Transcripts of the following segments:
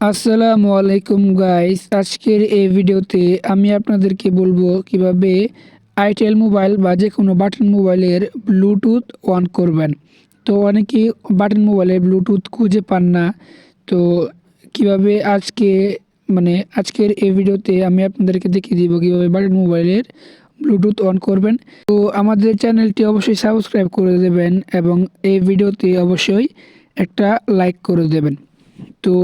আসসালামু আলাইকুম গাইস আজকের এই ভিডিওতে আমি আপনাদেরকে বলব কীভাবে আইটেল মোবাইল বা যে কোনো বাটন মোবাইলের ব্লুটুথ অন করবেন। তো অনেকেই বাটন মোবাইলে ব্লুটুথ খুঁজে পান না। তো কীভাবে আজকে মানে আজকের এই ভিডিওতে আমি আপনাদেরকে দেখিয়ে দিব কীভাবে বাটন মোবাইলের ব্লুটুথ অন করবেন। তো আমাদের চ্যানেলটি অবশ্যই সাবস্ক্রাইব করে দেবেন এবং এই ভিডিওতে অবশ্যই একটা লাইক করে দেবেন। তো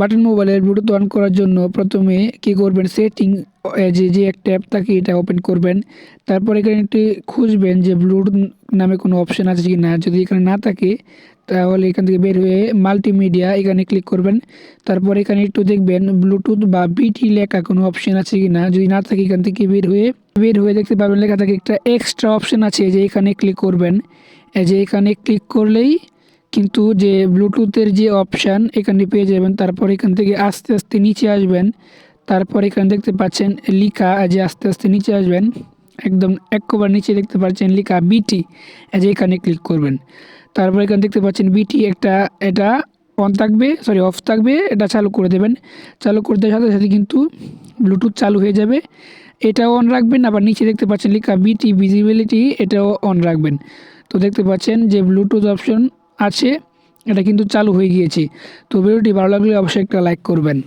বাটন মোবাইলের ব্লুটুথ অন করার জন্য প্রথমে কি করবেন? সেটিং যে যে একটা অ্যাপ থাকে, এটা ওপেন করবেন। তারপর এখানে একটি খুঁজবেন যে ব্লুটুথ নামে কোনো অপশান আছে কি না যদি এখানে না থাকে, তাহলে এখান থেকে বের হয়ে মাল্টিমিডিয়া এখানে ক্লিক করবেন। তারপর এখানে একটু দেখবেন ব্লুটুথ বা বিটি লেখা কোনো অপশান আছে কি না যদি না থাকে, এখান থেকে বের হয়ে বের হয়ে দেখতে পাবেন লেখা থাকে একটা এক্সট্রা অপশান আছে, যে এখানে ক্লিক করবেন। যে এখানে ক্লিক করলেই কিন্তু যে ব্লুটুথের যে অপশান এখানে পেয়ে যাবেন। তারপর এখান থেকে আস্তে আস্তে নিচে আসবেন। তারপর এখানে দেখতে পাচ্ছেন লিখা যে আস্তে আস্তে নিচে আসবেন। একদম একবার নিচে দেখতে পাচ্ছেন লিখা বিটি যে এখানে ক্লিক করবেন। তারপর এখানে দেখতে পাচ্ছেন বিটি একটা, এটা অন থাকবে সরি অফ থাকবে, এটা চালু করে দেবেন। চালু করে দেওয়ার সাথে সাথে কিন্তু ব্লুটুথ চালু হয়ে যাবে। এটাও অন রাখবেন, আবার নিচে দেখতে পাচ্ছেন লিখা বিটি ভিজিবিলিটি এটাও অন রাখবেন। তো দেখতে পাচ্ছেন যে ব্লুটুথ অপশন আছে এটা কিন্তু চালু হয়ে গিয়েছে। তো ভিডিওটি ভালো লাগলে অবশ্যই একটা লাইক করবেন।